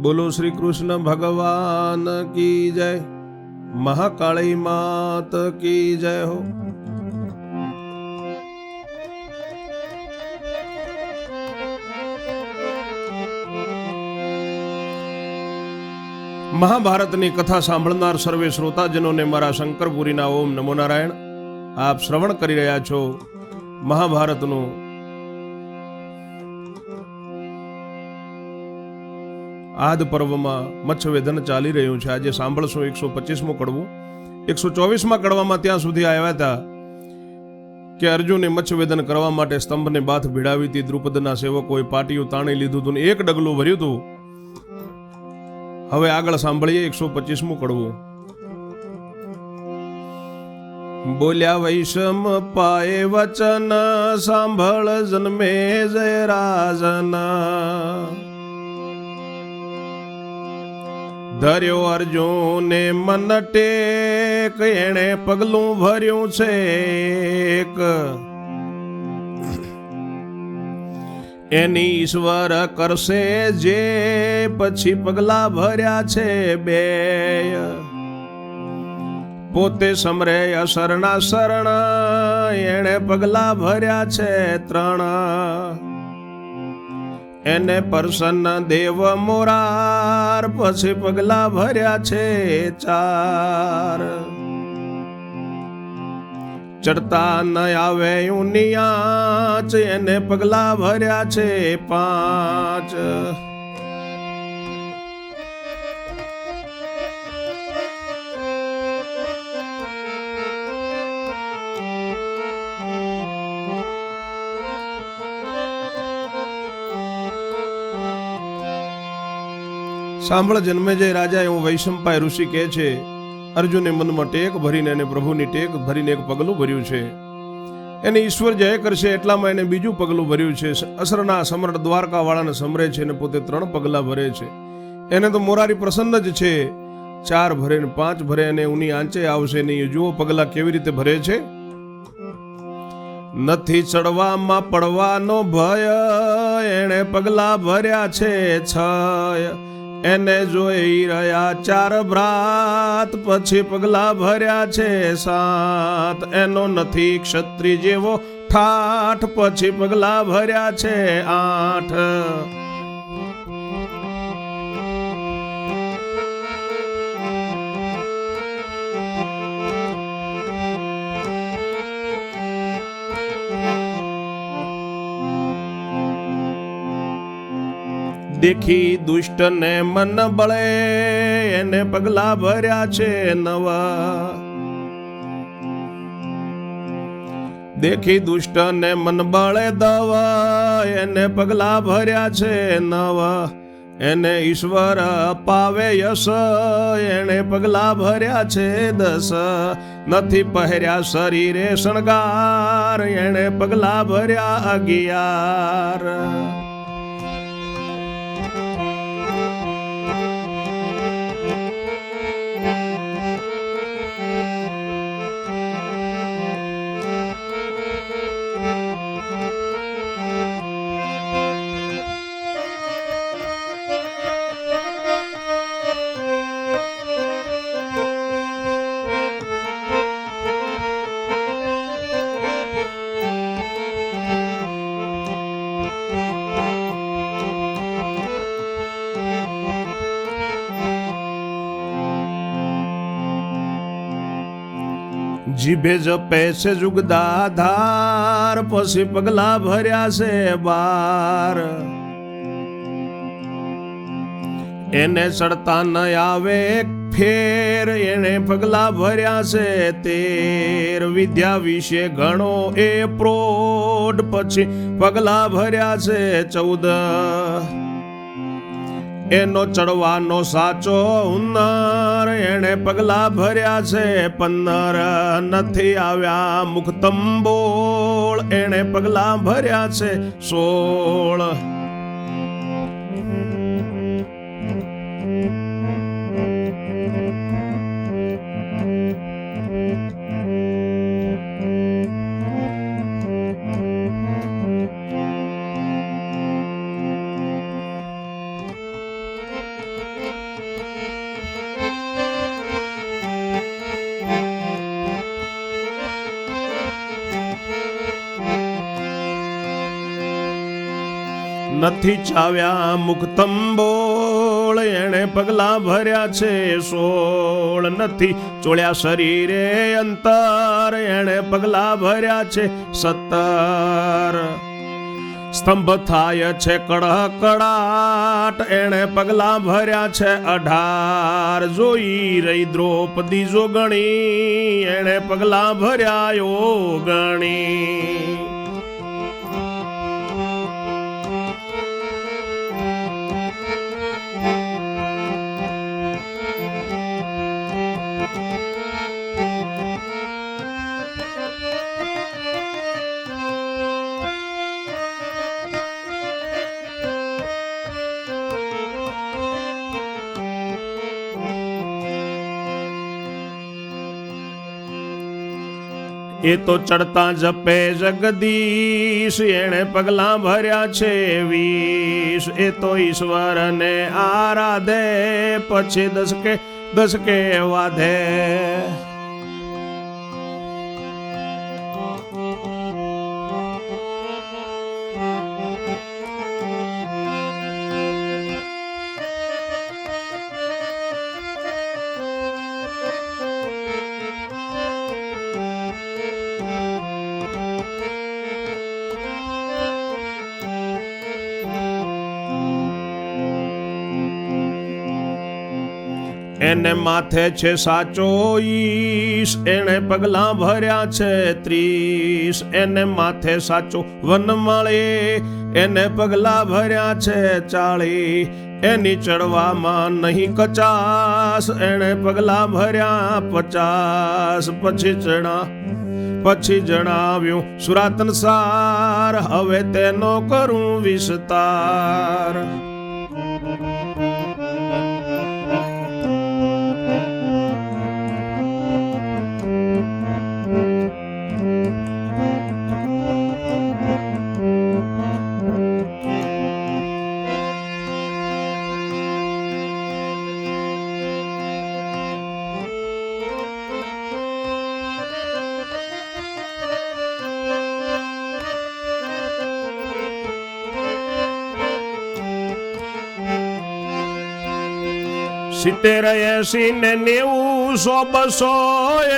બોલો શ્રી કૃષ્ણ ભગવાન કી જય? મહાકાળી માત કી જય હો? મહાભારતની કથા સાંભળનાર સર્વે શ્રોતાજનોને મારા શંકરપુરીના ઓમ નમો નારાયણ. આપ શ્રવણ કરી રહ્યા છો મહાભારતનું આદ પર્વમાં મચ્છવેદન ચાલી રહ્યું છે. આજે સાંભળશું એકસો પચીસમું કડવું. એકસો ચોવીસમાં કડવામાં ત્યાં સુધી આવ્યા હતા કે અર્જુને મચ્છવેદન કરવા માટે સ્તંભને બાથ ભીડાવી હતી. દ્રુપદના સેવકોએ પાટીયું તાણી લીધું હતું એક ડગલું ભર્યું હતું. હવે આગળ સાંભળીએ એકસો પચીસમું કડવું. બોલ્યા વૈષમ પાએ વચન, સાંભળ જન્મે જય રાજના ધર્યો અર્જુને મન ટેક એણે પગલું ભર્યું છે એની ઈશ્વર કરશે જે પછી પગલા ભર્યા છે બે પોતે સમરે અસરના શરણ એણે પગલા ભર્યા છે ત્રણ. એને પ્રસન્ન દેવ મોરાર પછી પગલા ભર્યા છે ચાર. ચડતા ન આવે ઉનિયાચ એને પગલા ભર્યા છે પાંચ. સાંભળ, જન્મે જય રાજા એવું વૈશંપાય ઋષિ કહે છે, અર્જુને મનમાં ટેક ભરીને અને પ્રભુની ટેક ભરીને એક પગલું ભર્યું છે. એને ઈશ્વર જય કરશે એટલામાં એને બીજું પગલું ભર્યું છે. અસરના સમ્રાટ દ્વારકાવાળાને સમરે છે અને પોતે ત્રણ પગલાં ભરે છે. એને તો મોરારી પ્રસન્ન જ છે. ચાર ભરે ને પાંચ ભરે અને ઉની આંચે આવશે નહીં જુઓ પગલા કેવી રીતે ભરે છે. નથી ચડવામાં પડવાનો ભય એણે પગલા ભર્યા છે છય. એને જોઈ રહ્યા ચાર ભ્રાત, પછી પગલા ભર્યા છે સાત. એનો નથી ક્ષત્રિય જેવો ઠાઠ, પછી પગલા ભર્યા છે આઠ. દેખી દુષ્ટ ને મન બળે, એને પગલા ભર્યા છે નવા. દેખી દુષ્ટ ને મન બળે દવા, એને પગલા ભર્યા છે નવા. એને ઈશ્વર પાવે યશ, એને પગલા ભર્યા છે દસ. નથી પહેર્યા શરીરે શણગાર, એને પગલા ભર્યા અગિયાર. જીભે જપે છે જુગદા ધાર પછી પગલા ભર્યા છે બાર. એને ચડતા ન આવે ફેર, એને પગલા ભર્યા છે તેર. વિદ્યા વિશે ઘણો એ પ્રોઢ, પછી પગલા ભર્યા છે ચૌદ. એનો ચડવાનો સાચો ઉન્નર એણે પગલા ભર્યા છે, પંદર નથી આવ્યા મુખતંબોળ એણે પગલા ભર્યા છે, સોળ નથી ચાવ્યા મુક્તમ બોળ. એણે પગલા ભર્યા છે સોળ નથી ચોળ્યા શરીરે અંતર. એણે પગલા ભર્યા છે સત્તર. સ્તંભ થાય છે કડકડાટ. એણે પગલા ભર્યા છે અઢાર. જોઈ રહી દ્રૌપદી જો ગણી એણે પગલા ભર્યા ગણી એ તો ચડતા જપે જગદીશ, એણે પગલા ભર્યા છે વીશ એ તો ઈશ્વરને આરાધે, પછી દસકે દસકે વાધે. એને માથે છે સાચો ઈશ, એણે પગલા ભર્યા છે ત્રીસ. એને માથે સાચો વનમાળે એને પગલા ભર્યા છે ચાળી એની ચડવામાં નહીં કચાસ એણે પગલા ભર્યા પચાસ. પછી ચણા, પછી જણાવ્યું, સુરાતન સાર, હવે તેનો કરું વિસ્તાર. સિત્તેર એસી ને નેવું સો બસો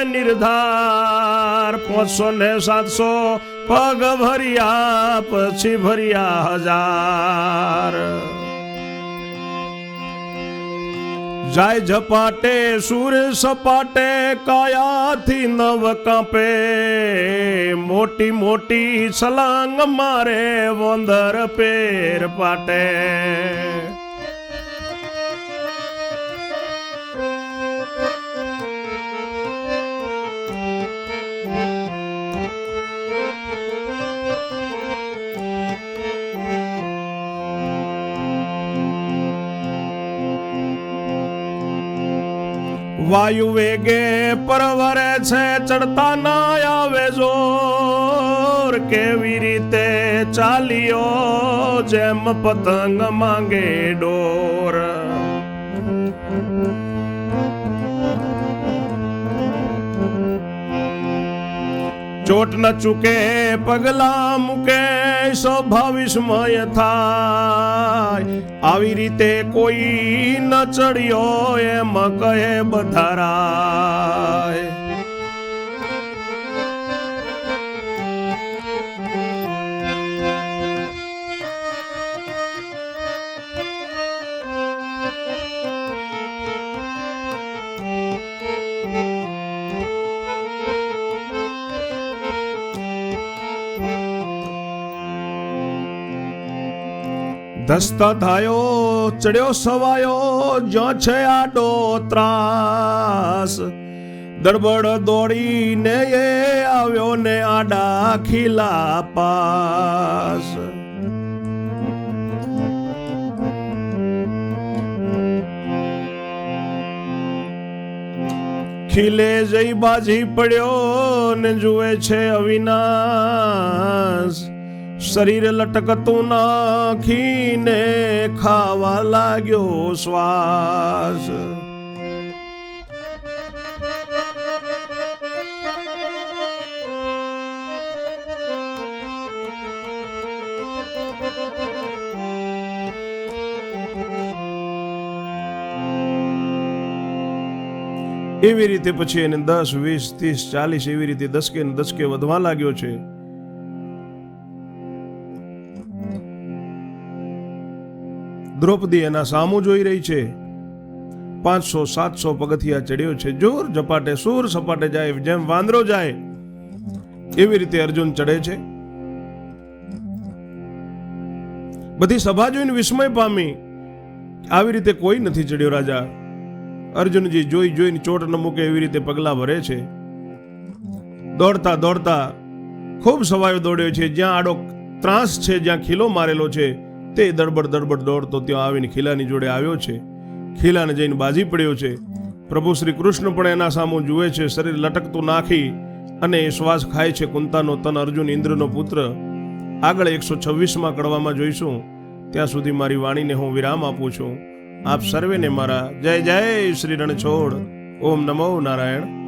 એ નિર્ધાર, પાંચસો ને સાતસો પગ ભર્યા પછી ભર્યા હજાર. જાય ઝપાટે, સુર સપાટે, કાયાથી નવ કાપે. મોટી મોટી સલાંગ મારે વંદર પેર પાટે. વાયુ વેગે પરવરે છે, ચડતા ના આવે જોર. કેવી રીતે ચાલ્યો, જેમ પતંગ માંગે ડોર. ચોટ ન ચૂકે, પગલા મૂકે સ્વભાવિસ્મય થાય. આવી રીતે કોઈ ન ચડ્યો એમ કહે બધારાય. ધસ્ત થયો, ચડ્યો સવાયો, જ્યાં છે આડો ત્રાસ. દડબડ દોડીને એ આવ્યો ને આડા ખીલા પાસ. ખીલે જઈ બાજી પડ્યો ને જુએ છે અવિનાશ. શરીર લટકતું નાખીને ખાવા લાગ્યો શ્વાસ. એવી રીતે પછી એને દસ, વીસ, ત્રીસ, ચાલીસ એવી રીતે દસકે દસકે વધવા લાગ્યો છે. દ્રૌપદી એના સામું જોઈ રહી છે. પાંચસો, સાતસો પગથિયા ચડ્યો છે. જોર ઝપાટે, સૂર સપાટે જાય, જેમ વાંદરો જાય, એવી રીતે અર્જુન ચડે છે. બધી સભા જોઈને વિસ્મય પામી. આવી રીતે કોઈ નથી ચડ્યો રાજા. અર્જુનજી જોઈ જોઈને ચોટ ન મૂકે એવી રીતે પગલા ભરે છે. દોડતા દોડતા ખૂબ સવાયો દોડ્યો છે. જ્યાં આડો ત્રાસ છે, જ્યાં ખીલો મારેલો છે તે દડબડ દડબડ દોડતો ત્યાં આવીને ખીલાની જોડે આવ્યો છે. ખીલાને જઈને બાજી પડ્યો છે. પ્રભુ શ્રી કૃષ્ણ પણ એના સામું જુએ છે, શરીર લટકતું નાખી અને શ્વાસ ખાય છે કુંતાનો તન અર્જુન ઇન્દ્રનો પુત્ર. આગળ એકસો છવ્વીસમાં કડવામાં જોઈશું. ત્યાં સુધી મારી વાણીને હું વિરામ આપું છું. આપ સર્વેને મારા જય જય શ્રી રણછોડ. ઓમ નમો નારાયણ.